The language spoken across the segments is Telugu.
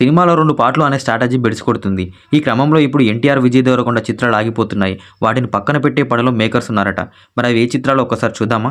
సినిమాలో రెండు పాటలు అనే స్ట్రాటజీ బెడిసికొడుతుంది. ఈ క్రమంలో ఇప్పుడు ఎన్టీఆర్ విజయ్ దేవరకొండ చిత్రాలు ఆగిపోతున్నాయి. వాటిని పక్కన పెట్టే పనిలో మేకర్స్ ఉన్నారట. మరి అవి ఏ చిత్రాలు ఒక్కసారి చూద్దామా?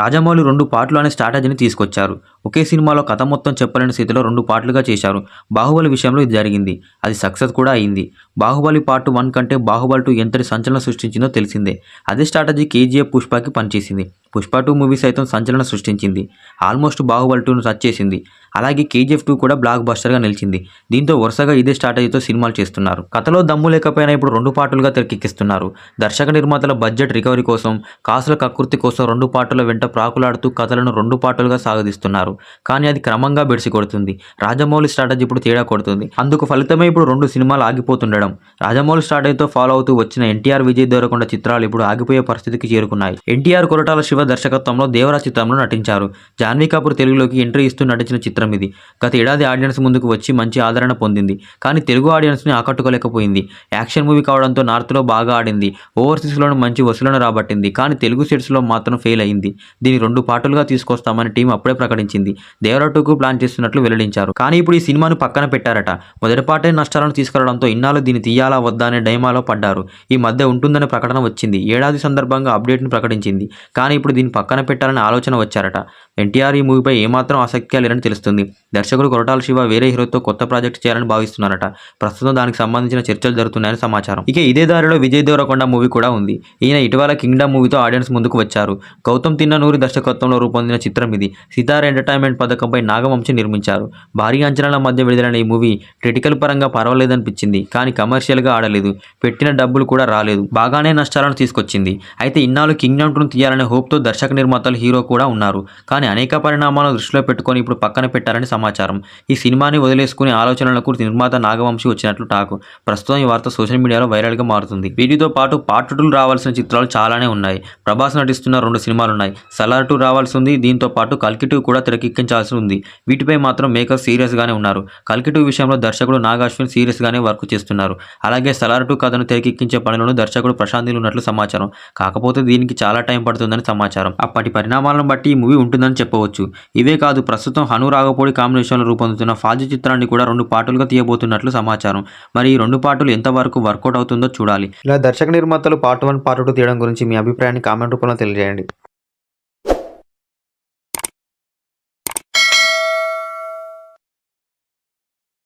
రాజమౌళి రెండు పాటలు అనే స్ట్రాటజీని తీసుకొచ్చారు. ఒకే సినిమాలో కథ మొత్తం చెప్పలేని స్థితిలో రెండు పాటలుగా చేశారు. బాహుబలి విషయంలో ఇది జరిగింది. అది సక్సెస్ కూడా అయింది. బాహుబలి పార్ట్ వన్ కంటే బాహుబలి టూ ఎంతటి సంచలనం సృష్టించిందో తెలిసిందే. అదే స్ట్రాటజీ కేజీఎఫ్ పుష్పకి పనిచేసింది. పుష్ప టూ మూవీ సైతం సంచలనం సృష్టించింది. ఆల్మోస్ట్ బాహుబలి టూను టచ్ చేసింది. అలాగే కేజీఎఫ్ టూ కూడా బ్లాక్ బస్టర్గా నిలిచింది. దీంతో వరుసగా ఇదే స్ట్రాటజీతో సినిమాలు చేస్తున్నారు. కథలో దమ్ము లేకపోయినా ఇప్పుడు రెండు పాటలుగా తెరకెక్కిస్తున్నారు. దర్శక నిర్మాతల బడ్జెట్ రికవరీ కోసం కాసుల కకృతి కోసం రెండు పాటల వెంట ప్రాకులాడుతూ కథలను రెండు పాటలుగా సాగదీస్తున్నారు. కానీ అది క్రమంగా బెడిసి కొడుతుంది రాజమౌళి స్ట్రాటజీ ఇప్పుడు తేడా కొడుతుంది. అందుకు ఫలితమే ఇప్పుడు రెండు సినిమాలు ఆగిపోతుండడం. రాజమౌళి స్ట్రాటజీతో ఫాలో అవుతూ వచ్చిన ఎన్టీఆర్ విజయ్ దేవరకొండ చిత్రాలు ఇప్పుడు ఆగిపోయే పరిస్థితికి చేరుకున్నాయి. ఎన్టీఆర్ కొరటాల శివ దర్శకత్వంలో దేవరా చిత్రంలో నటించారు. జాన్వీ కపూర్ తెలుగులోకి ఎంట్రీ ఇస్తూ నటించిన చిత్రం ఇది. గత ఏడాది ఆడియన్స్ ముందుకు వచ్చి మంచి ఆదరణ పొందింది. కానీ తెలుగు ఆడియన్స్ని ఆకట్టుకోలేకపోయింది. యాక్షన్ మూవీ కావడంతో నార్త్లో బాగా ఆడింది. ఓవర్సీస్లోనూ మంచి వసూలను రాబట్టింది. కానీ తెలుగు సెట్స్లో మాత్రం ఫెయిల్ అయింది. దీని రెండు పాటలుగా తీసుకొస్తామని టీం అప్పుడే ప్రకటించింది. దేవరా టూకు ప్లాన్ చేస్తున్నట్లు వెల్లడించారు. కానీ ఇప్పుడు ఈ సినిమాను పక్కన పెట్టారట. మొదటి పాటే నష్టాలను తీసుకురావడంతో ఇన్నాళ్ళు దీన్ని తీయాలా వద్దా అనే డైమాలో పడ్డారు. ఈ మధ్య ఉంటుందనే ప్రకటన వచ్చింది. ఏడాది సందర్భంగా అప్డేట్ను ప్రకటించింది. కానీ ఇప్పుడు దీన్ని పక్కన పెట్టాలనే ఆలోచన వచ్చారట. ఎన్టీఆర్ ఈ మూవీపై ఏమాత్రం ఆసక్తిగా లేరని తెలుస్తుంది. దర్శకుడు కొరటాల శివ వేరే హీరోతో కొత్త ప్రాజెక్ట్ చేయాలని భావిస్తున్నారట. ప్రస్తుతం దానికి సంబంధించిన చర్చలు జరుగుతున్నాయని సమాచారం. ఇక ఇదే దారిలో విజయ్ దేవరకొండ మూవీ కూడా ఉంది. ఈయన ఇటీవల కింగ్డమ్ మూవీతో ఆడియన్స్ ముందుకు వచ్చారు. గౌతమ్ తిన్ననూరి దర్శకత్వంలో రూపొందిన చిత్రం ఇది. సితార్ ఎంటర్టైన్మెంట్ పథకంపై నాగవంశి నిర్మించారు. భారీ అంచనాల మధ్య విడుదలైన ఈ మూవీ క్రిటికల్ పరంగా పర్వాలేదనిపించింది. కానీ కమర్షియల్గా ఆడలేదు. పెట్టిన డబ్బులు కూడా రాలేదు. బాగానే నష్టాలను తీసుకొచ్చింది. అయితే ఇన్నాళ్ళు కింగ్డమ్ టూను తీయాలనే హోప్తో దర్శక నిర్మాతలు హీరో కూడా ఉన్నారు. కానీ అనేక పరిణామాలను దృష్టిలో పెట్టుకొని ఇప్పుడు పక్కన పెట్టారని సమాచారం. ఈ సినిమాని వదిలేసుకునే ఆలోచనలకు నిర్మాత నాగవంశి వచ్చినట్లు టాకు. ప్రస్తుతం ఈ వార్త సోషల్ మీడియాలో వైరల్గా మారుతుంది. వీటితో పాటు పార్ట్ టూలు రావాల్సిన చిత్రాలు చాలానే ఉన్నాయి. ప్రభాస్ నటిస్తున్న రెండు సినిమాలు ఉన్నాయి సలార్ టూ రావాల్సి ఉంది దీంతో పాటు కల్కి టూ కూడా తెరకెక్కించాల్సి ఉంది. వీటిపై మాత్రం మేకర్ సీరియస్గానే ఉన్నారు. కల్కి టూ విషయంలో దర్శకుడు నాగ్ అశ్విన్ సీరియస్గానే వర్క్ చేస్తున్నారు. అలాగే సలార్ టూ కథను తెరకెక్కించే పనిలోనూ దర్శకుడు ప్రశాంత్ ఉన్నట్లు సమాచారం. కాకపోతే దీనికి చాలా టైం పడుతుందని సమాచారం. అప్పటి పరిణామాలను బట్టి ఈ మూవీ ఉంటుందని చెప్పవచ్చు. ఇవే కాదు ప్రస్తుతం హను రాగపూడి కాంబినేషన్లో రూపొందుతున్న ఫాజు చిత్రాన్ని కూడా రెండు పాటలుగా తీయబోతున్నట్లు సమాచారం. మరి ఈ రెండు పాటలు ఎంతవరకు వర్కౌట్ అవుతుందో చూడాలి. ఇలా దర్శక నిర్మాతలు పార్ట్ వన్ పార్ట్ టూ తీయడం గురించి మీ అభిప్రాయాన్ని కామెంట్ రూపంలో తెలియజేయండి.